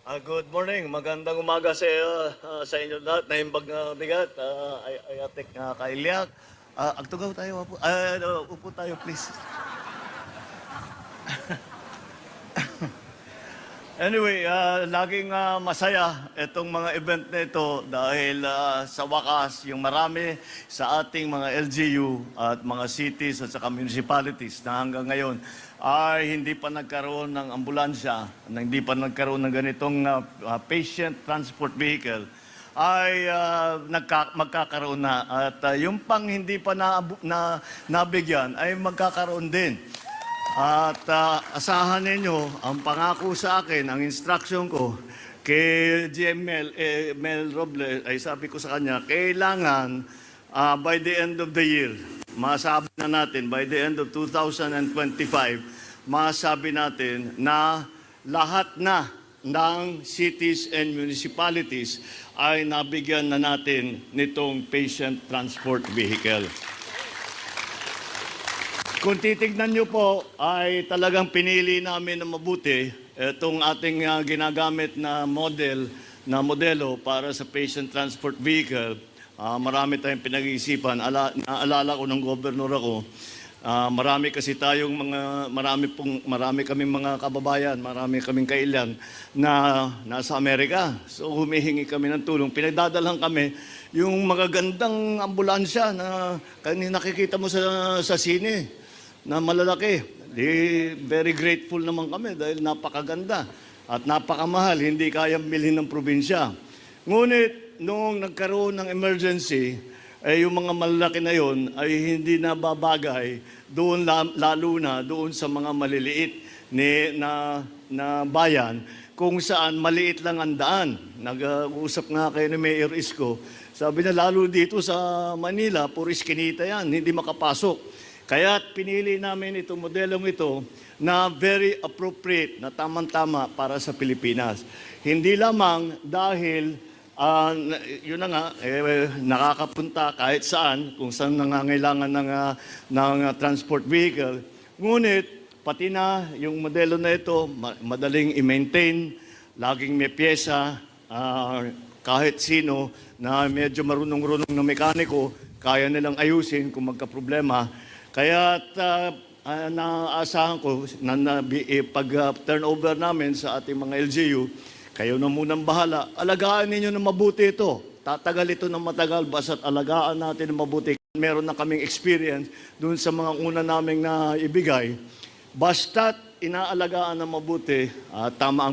Ah, good morning. Magandang umaga sa ah, sa inyo lahat. Naimbag na bigat. Uh, ay ayatek nga kailyak. Ah, agtugaw tayo. Upo, ano, upo tayo, please. Anyway, ah, laging ah, masaya itong mga event na ito dahil ah, sa wakas, yung marami sa ating mga LGU at mga cities at saka municipalities na hanggang ngayon ay hindi pa nagkaroon ng ambulansya, na hindi pa nagkaroon ng ganitong ah, patient transport vehicle, ay ah, nagka- magkakaroon na. At ah, yung pang hindi pa na, na, nabigyan ay magkakaroon din. At ah, asahan ninyo, ang pangako sa akin, ang instruction ko, kay GML, eh, Mel Robles, ay sabi ko sa kanya, kailangan ah, by the end of the year, masabi na natin, by the end of 2025, masabi natin na lahat na ng cities and municipalities ay nabigyan na natin nitong patient transport vehicle. Kung titignan nyo po, ay talagang pinili namin na mabuti itong ating ah, ginagamit na model, na modelo para sa patient transport vehicle. Ah, marami tayong pinag-iisipan. Ala, naalala ko ng gobernur ako, ah, marami kasi tayong mga, marami, pong, marami kaming mga kababayan, marami kaming kailan na nasa Amerika. So humihingi kami ng tulong. Pinagdadalang kami yung magagandang ambulansya na kanina nakikita mo sa, sa sine na malalaki. Di, very grateful naman kami dahil napakaganda at napakamahal, hindi kayang bilhin ng probinsya. Ngunit, noong nagkaroon ng emergency, eh, yung mga malalaki na yon ay hindi na babagay doon la- lalo na doon sa mga maliliit ni, na, na bayan kung saan maliit lang ang daan. Nag-uusap nga kayo ni Mayor Isko. Sabi na lalo dito sa Manila, puro iskinita yan, hindi makapasok. Kaya pinili namin itong modelong ito na very appropriate, na tamang-tama para sa Pilipinas. Hindi lamang dahil, ah, na- yun na nga, eh, nakakapunta kahit saan, kung saan nangangailangan ng, ah, ng ah, transport vehicle. Ngunit, pati na yung modelo na ito, ma- madaling i-maintain, laging may pyesa, ah, kahit sino na medyo marunong-runong na mekaniko, kaya nilang ayusin kung magka-problema. Kaya uh, naasahan ko na, na eh, pag uh, turnover namin sa ating mga LGU, kayo na munang bahala. Alagaan ninyo na mabuti ito. Tatagal ito ng matagal, basta't alagaan natin ng mabuti. Meron na kaming experience dun sa mga una naming na ibigay. Basta't inaalagaan na mabuti, ah, tama ang